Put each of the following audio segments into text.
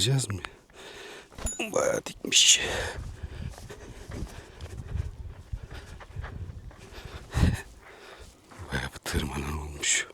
Göreceğiz mi? Bayağı dikmiş. Bayağı bir tırmanan olmuş.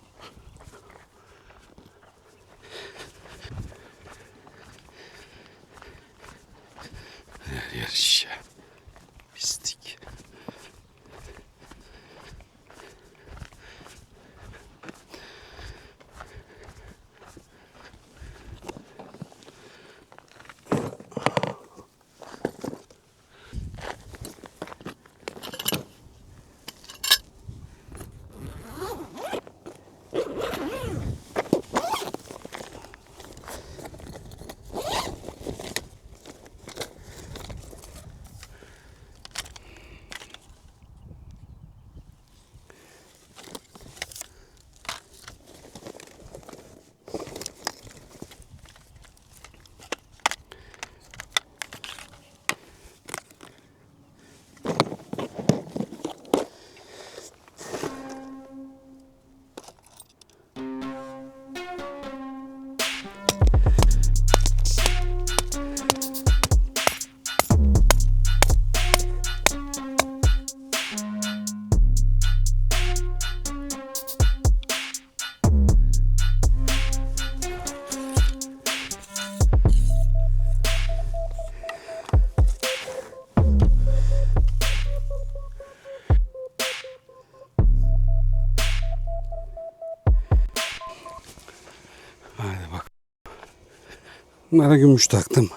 Bunlara gümüş taktım.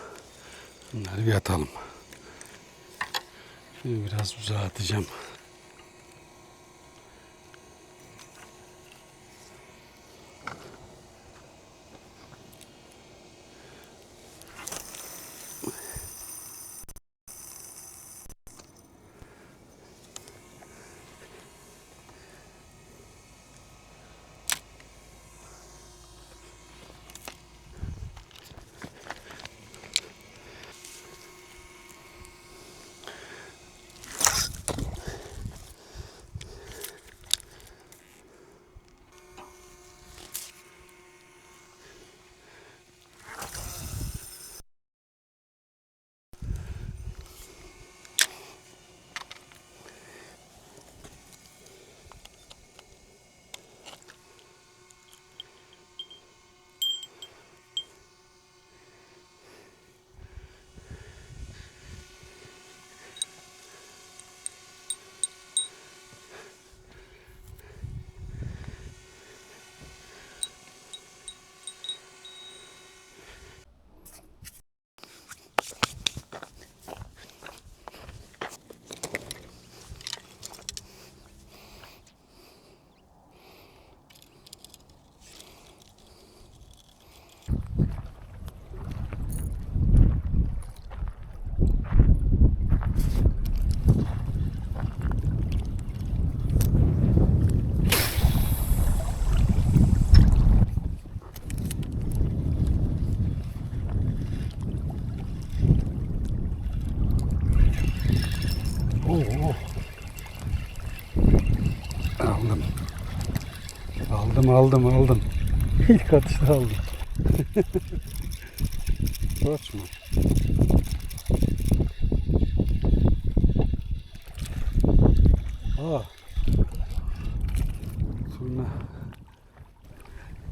Bunları bir atalım. Şimdi biraz uzağa atacağım. Oo. Aldım. Aldım aldım aldım. İlk atışta aldım. Koç mu? Aa. Turna.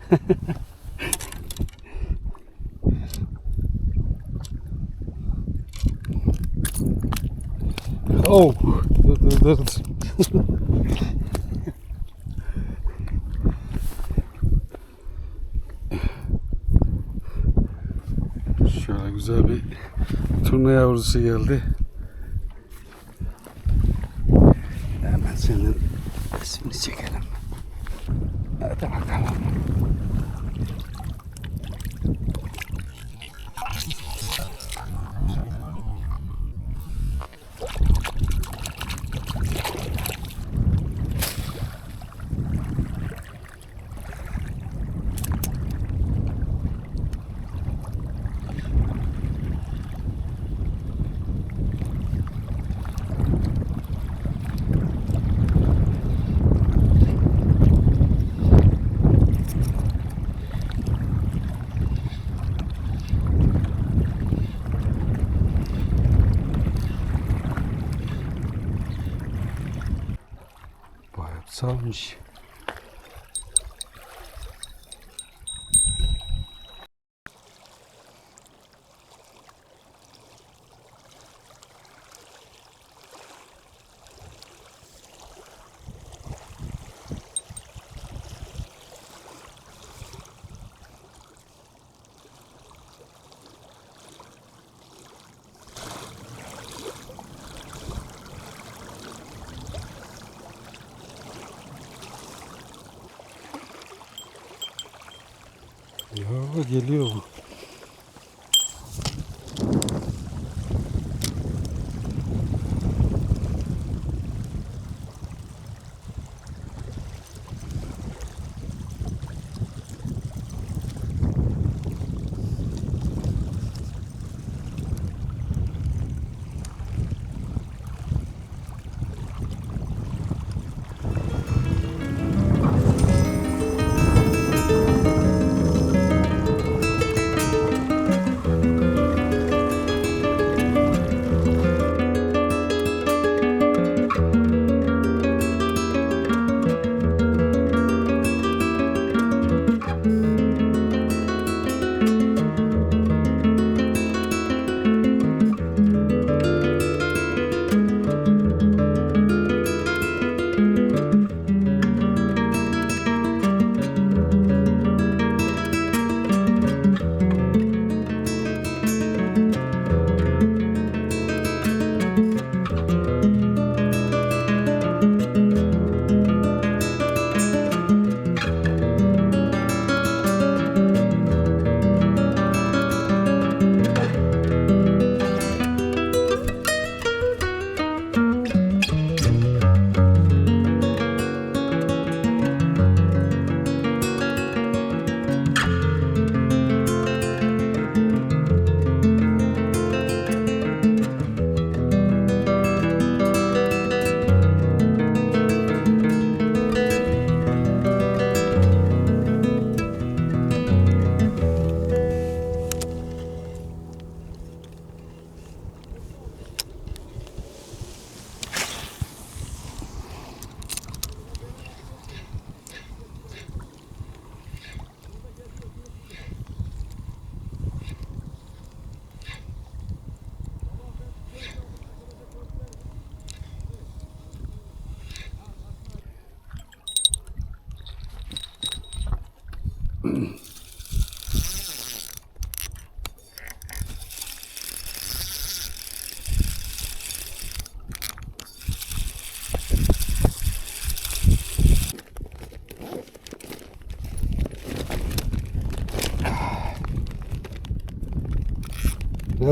Oh. Dur dur dur. Şöyle güzel bir turna yavrusu geldi. Então, Vamos. Ya geliyor bu.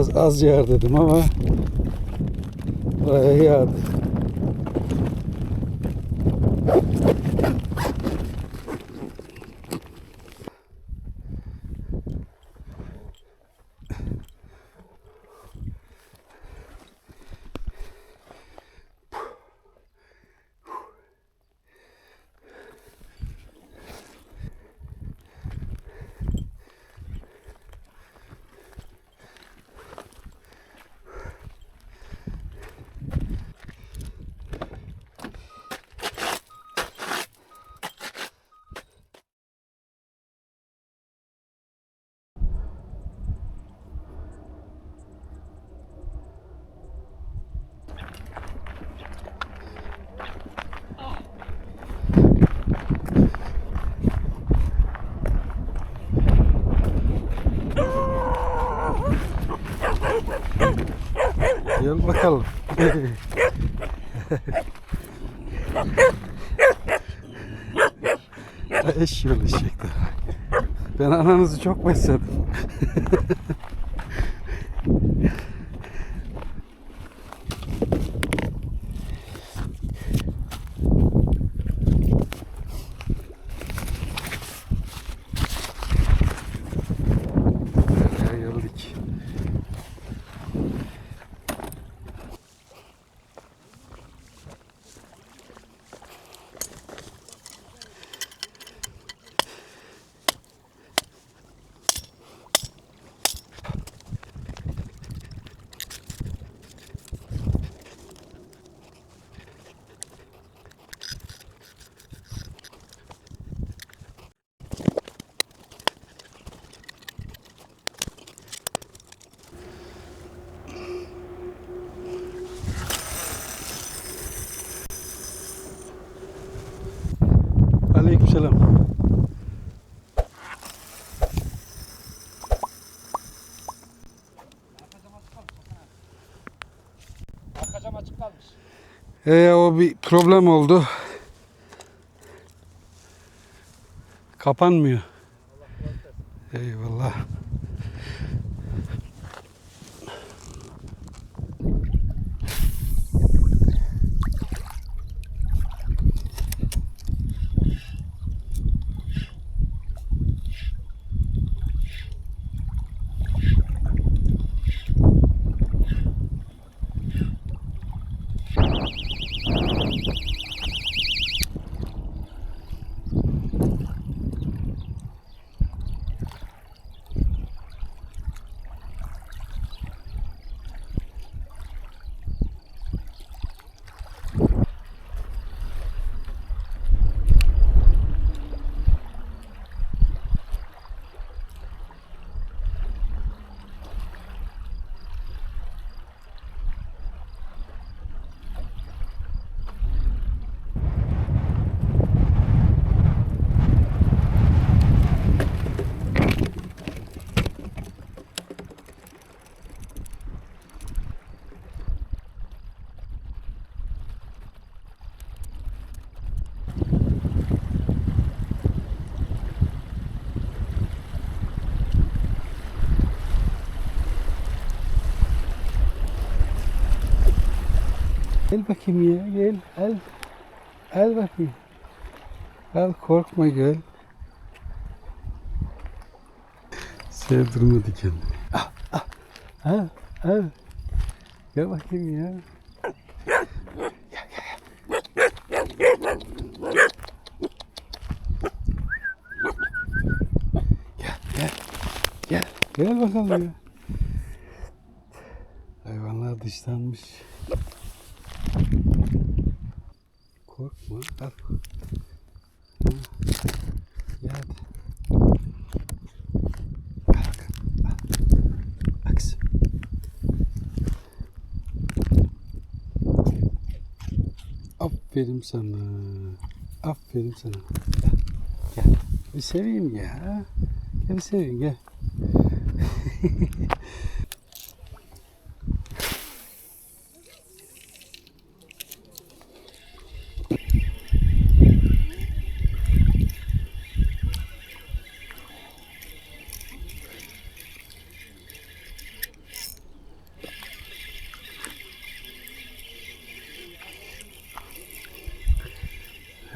Biraz az yağar dedim ama bayağı yağdı. Gel bakalım. Eşyol eşekler. Ben ananızı çok besledim. Ee, o bir problem oldu. Kapanmıyor. Eyvallah. Gel bakayım ya gel. El. El bakayım. Al korkma gel. Sevdirmedi kendini. Ah, ah, ah, ah. Gel bakayım ya. Gel bakalım ya. Hayvanlar dışlanmış. Al bakalım, al. Aks. Aferin sana. Aferin sana. Gel. Bir seveyim ya. Gel bir seveyim gel.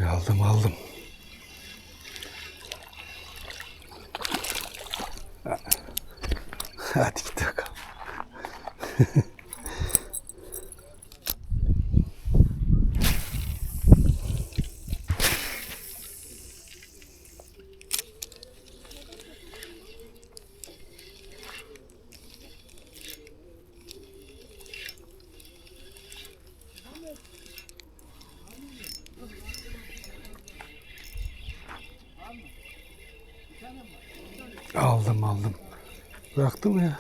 Aldım aldım. Hadi git bakalım. Aldım aldım. Bıraktım ya.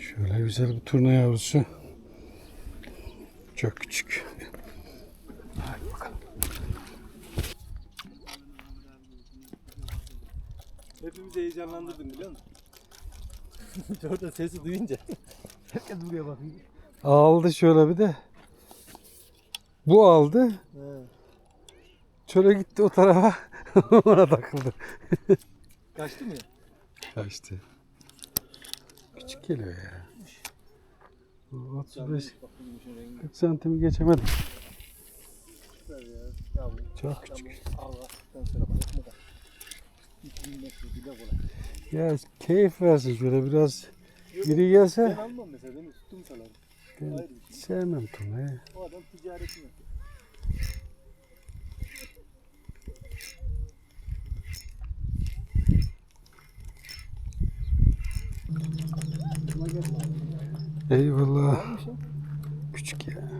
Şöyle güzel bir turna yavrusu. heyecanlandırdım biliyor musun? Orada sesi duyunca. Herkes buraya bakıyor. Aldı şöyle bir de. Bu aldı. He. Çöle gitti o tarafa. Ona takıldı. Kaçtı mı ya? Kaçtı. Küçük geliyor ya. 35 40 santimi geçemedim. Çok küçük. Allah'tan sonra bakma. Ya keyif versin şöyle biraz Yok, biri Ben almam mesela değil mi? Salarım. Ben şey. sevmem Tuna'yı. O adam ticaretini yapıyor. Eyvallah. Küçük ya.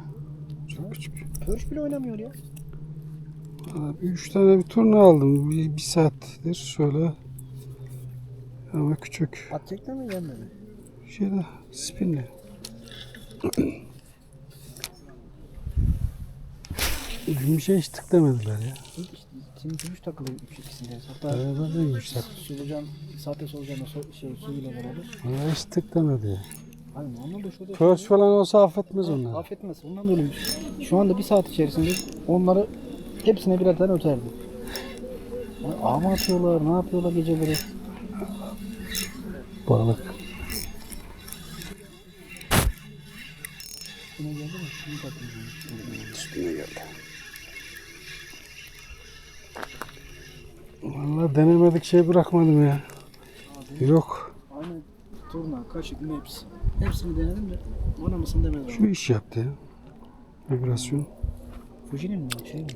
Çok küçük. Pörç bile oynamıyor ya. Üç tane bir turna aldım. Bir, bir saattir şöyle. Ama küçük. At çekti mi gelmedi? şeyde spinle. Gümüşe hiç tıklamediler ya. Şimdi gümüş takılıyor üç ikisinde. Hatta Beraber de gümüş tak. solucan, sahte solucanla so, şey, suyuyla beraber. Bana hiç tıklamadı ya. Aynen ondan da şurada. Falan olsa affetmez onlar. Affetmez. Ondan da öyleymiş. Şu anda bir saat içerisinde onları hepsine birer tane öterdi. Yani ağ mı atıyorlar, ne yapıyorlar geceleri? Balık. Yine geldi mi? Üstüne geldi. Vallahi denemedik şey bırakmadım ya. Yok. Aynı turna, kaşık, meps. Hepsini denedim de ona mısın demedim. Şu iş yaptı ya. Vibrasyon. Fuji'nin mi? Şey mi?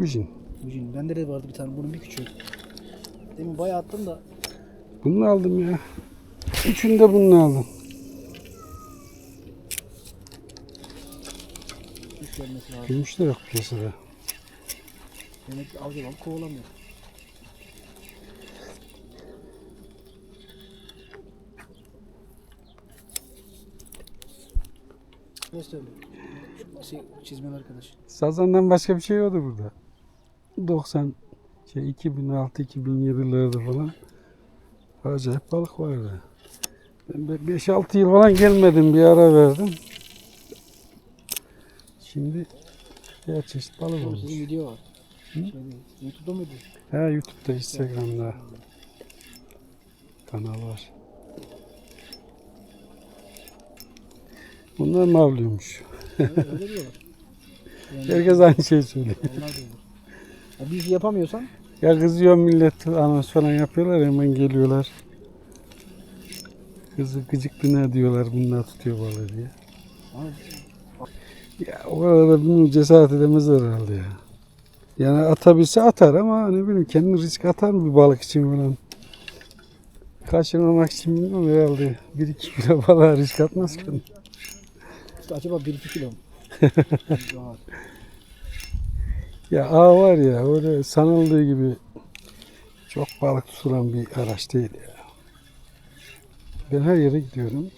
Fujin. Fuji'nin. Bende de vardı bir tane. Bunun bir küçüğü. Demin bayağı attım da Bunu aldım ya. Üçünü de bunu aldım. gelmesi lazım. Gümüş de yok piyasada. Demek ki avcı balık kovalamıyor. Ne söylüyor? Şey, çizmen arkadaş. Sazandan başka bir şey yoktu burada. 90 şey 2006-2007 yıllarda falan acayip balık vardı. Ben 5-6 yıl falan gelmedim bir ara verdim. Şimdi her çeşit balık olmuş. sizin video var. Şeyde, YouTube'da mıydı? Ha YouTube'da, Instagram'da kanal var. Bunlar mı avlıyormuş? Öyle, öyle Herkes aynı şeyi söylüyor. onlar diyorlar. Ya bir işi yapamıyorsan Ya kızıyor millet anons falan yapıyorlar hemen geliyorlar. Kızı gıcıklı ne diyorlar bunlar tutuyor balığı diye. Ya o kadar da bunu cesaret edemez herhalde ya. Yani atabilse atar ama ne bileyim kendini risk atar mı bir balık için falan. Kaçırmamak için bilmiyorum herhalde. 1-2 kilo balığa risk atmaz ki. işte acaba 1-2 kilo mu? Rahat. Ya ağ var ya öyle sanıldığı gibi çok balık tutulan bir araç değil ya. Ben her yere gidiyorum.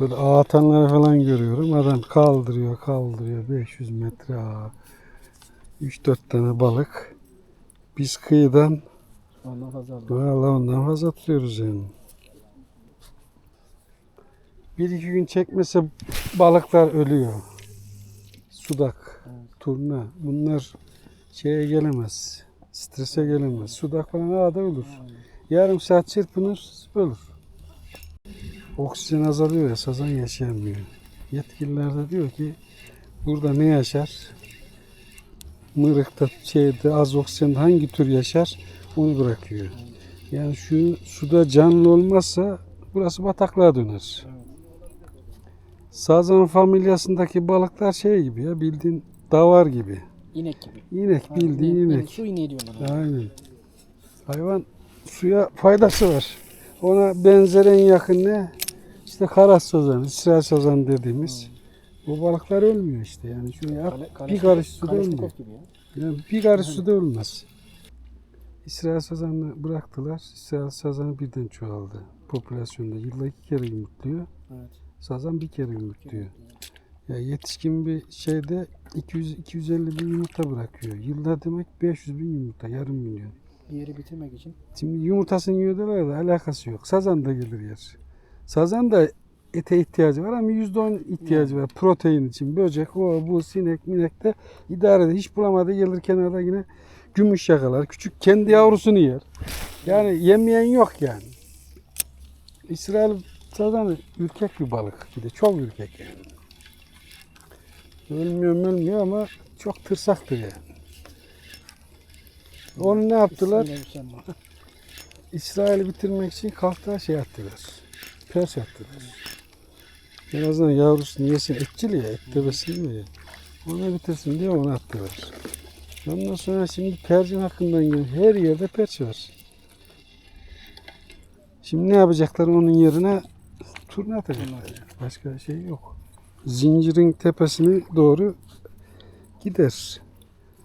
Böyle ağ atanları falan görüyorum. Adam kaldırıyor kaldırıyor 500 metre ağ. 3-4 tane balık. Biz kıyıdan Ondan fazla ondan fazla tutuyoruz yani. Bir iki gün çekmese balıklar ölüyor. Sudak, turna bunlar şeye gelemez. Strese gelemez. Sudak falan ağda ölür. Yarım saat çırpınır ölür. Oksijen azalıyor ya sazan yaşayamıyor. Yetkililer de diyor ki burada ne yaşar? Mırıkta şeyde az oksijende hangi tür yaşar onu bırakıyor. Yani şu suda canlı olmazsa burası bataklığa döner. Sazan familyasındaki balıklar şey gibi ya bildiğin davar gibi. İnek gibi. İnek bildiğin İnek, inek. Su ineği diyorlar. ona. Aynen. Hayvan suya faydası var. Ona benzer en yakın ne? İşte karas sazan, İsrail sazan dediğimiz. Bu balıklar ölmüyor işte yani. Şuraya at, Kale- bir karış suda Kalashnikov ölmüyor. gibi ya. Yani bir karış suda ölmez. İsrail sazanını bıraktılar. İsrail sazanı birden çoğaldı. Popülasyonda yılda iki kere yumurtluyor. Evet. Sazan bir kere yumurtluyor. Ya yetişkin bir şeyde 200-250 bin yumurta bırakıyor. Yılda demek 500 bin yumurta, yarım milyon. Yeri bitirmek için. Şimdi yumurtasını yiyorlar da alakası yok. Sazan da gelir yer. Sazan da ete ihtiyacı var ama %10 ihtiyacı var protein için. Böcek, o bu sinek, minek de idare eder. Hiç bulamadı gelir kenarda yine gümüş yakalar. Küçük kendi yavrusunu yer. Yani yemeyen yok yani. İsrail sazanı ürkek bir balık. Bir de çok ürkek yani. Ölmüyor ölmüyor ama çok tırsaktır yani. Onu ne yaptılar? Müsemma. İsrail'i bitirmek için kalktılar şey attılar. Pers attılar. En azından yavrusunu yesin. Etçil ya. Ette besleniyor ya. Onu bitirsin diye onu attılar. Ondan sonra şimdi percin hakkından geliyor. Her yerde perç var. Şimdi ne yapacaklar onun yerine? Turna atacaklar. Başka şey yok zincirin tepesine doğru gider.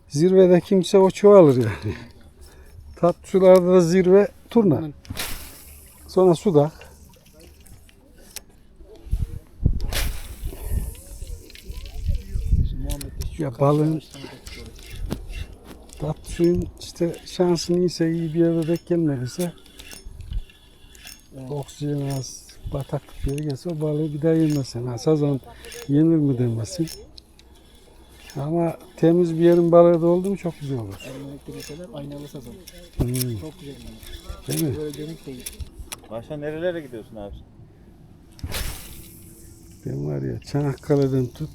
Zirvede kimse o çoğalır yani. Tatçılarda da zirve turna. Sonra sudak. Ya balın Tatlının işte şansın iyiyse iyi bir yere denk gelmediyse oksijen az, bataklık yere gelse o balığı bir daha yemezsin. Ha, sazan yenir mi demezsin. Ama temiz bir yerin balığı da oldu mu çok güzel olur. Ermenek'te mesela aynalı sazan. Hmm, Çok güzel. yani. değil mi? Böyle gömük değil. Başka nerelere gidiyorsun abi? Ben var ya Çanakkale'den tut.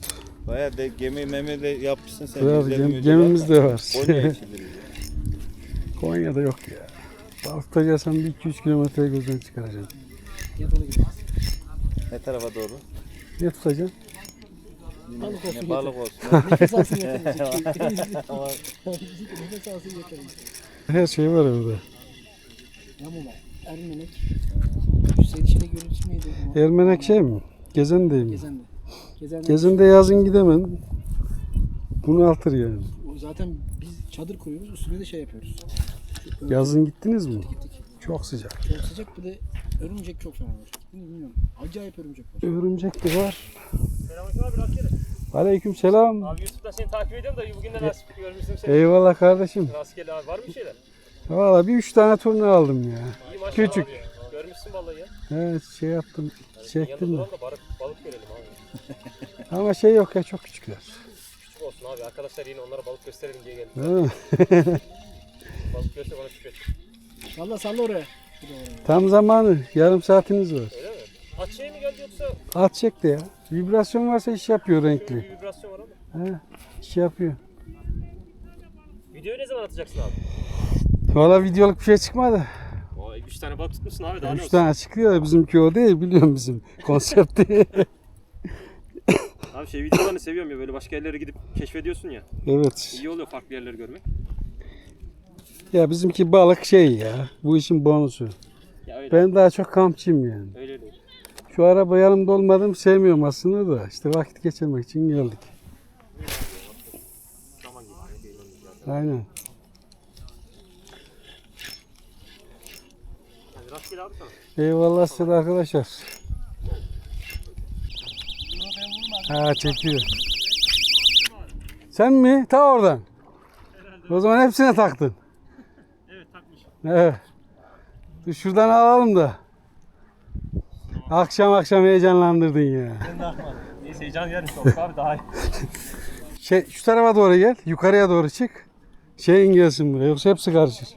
Baya de gemi memi de yapmışsın sen. Güzel gem- gemimiz de var. Konya içilir. Konya'da yok ya. Balık tutacaksan bir 200 kilometre gözden çıkaracaksın. Ne tarafa doğru? Ne tutacaksın? Balık olsun Ne balık olsun. Nefes alsın yeter. Her şey var orada. Yamula. Ermenek. Hüseyin Şile görüntüsü müydü? Ermenek şey mi? Gezen değil mi? Gezen'de. Gezen'de. Gezinde yazın gidemem. Bunu altır yani. O Zaten biz çadır kuruyoruz. Üstüne de şey yapıyoruz. Yazın gittiniz mi? gittik. Çok sıcak. Çok sıcak bir de örümcek çok fena var. Bilmiyorum. Acayip örümcek var. Örümcek de var. Selamünaleyküm abi rastgele. Aleyküm selam. Abi YouTube'dan seni takip ediyorum da bugün de nasip görmüşsüm seni. Eyvallah kardeşim. Rastgele abi var mı bir şeyler? Valla bir üç tane turna aldım ya. İyi Küçük. abi ya. Görmüşsün vallahi ya. Evet şey yaptım. Çektim Yanında de. balık, balık görelim abi. Ama şey yok ya çok küçükler. Küçük olsun abi. Arkadaşlar yine onlara balık gösterelim diye geldim. Balık görse bana şükret. Salla salla oraya. Tam zamanı. Yarım saatiniz var. Öyle mi? At şey mi geldi yoksa At çek de ya. Vibrasyon varsa iş yapıyor renkli. bir vibrasyon var ama. He, iş yapıyor. Videoyu ne zaman atacaksın abi? Valla videoluk bir şey çıkmadı. Vay 3 tane balık tutmuşsun abi daha ne Üç olsun. tane çıkıyor da bizimki o değil biliyorum bizim konsepti. Abi şey videolarını seviyorum ya böyle başka yerlere gidip keşfediyorsun ya. evet. İyi oluyor farklı yerleri görmek. Ya bizimki balık şey ya. Bu işin bonusu. Ya öyle. Ben daha çok kampçıyım yani. Öyle. Şu araba yanımda olmadım sevmiyorum aslında da. işte vakit geçirmek için geldik. Aynen. Eyvallah size arkadaşlar. Ha çekiyor. Sen mi? Ta oradan. O zaman hepsine taktın. Evet. Dur şuradan alalım da. Akşam akşam heyecanlandırdın ya. Neyse heyecan yerim çok abi daha iyi. Şey şu tarafa doğru gel. Yukarıya doğru çık. Şeyin gelsin buraya. Yoksa hepsi karışır.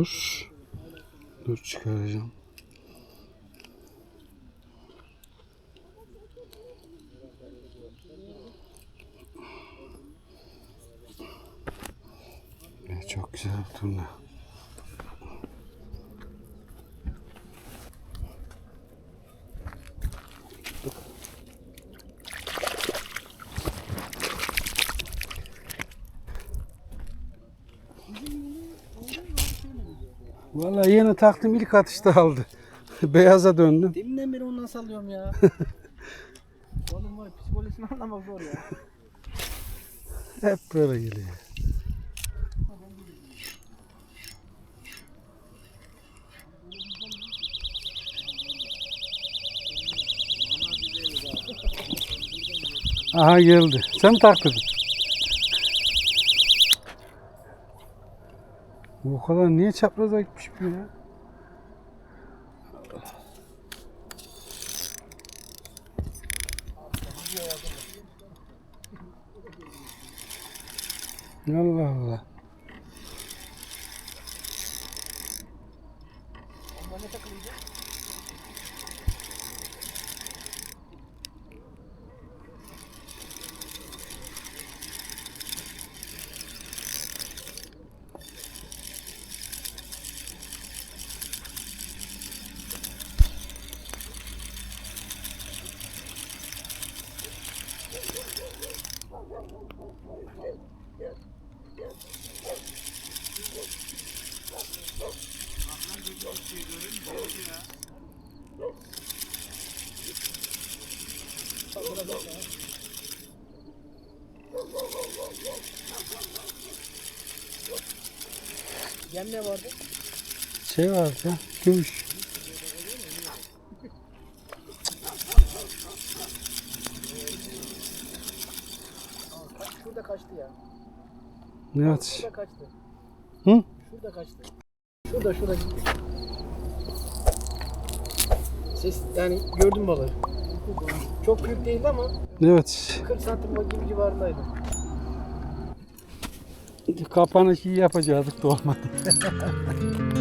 Dur. Dur çıkaracağım. Çok güzel bir turna. Vallahi yeni taktım ilk atışta aldı. Beyaza döndüm. Deminden beri ondan sallıyorum ya. Oğlum var psikolojisini anlamak zor ya. Hep böyle geliyor. Aha geldi. Sen mi taktın? Bu kadar niye çapraza gitmiş bu ya? Allah Allah. Yem ne vardı? Şey var ya, gümüş. Şurada kaçtı ya. Evet. Şurada kaçtı. Hı? Şurada kaçtı. Şurada şurada gitti. Ses yani gördüm balığı. Çok büyük değildi ama Evet. 40 santim gibi civarındaydı. Kapanışı iyi yapacaktık da olmadı.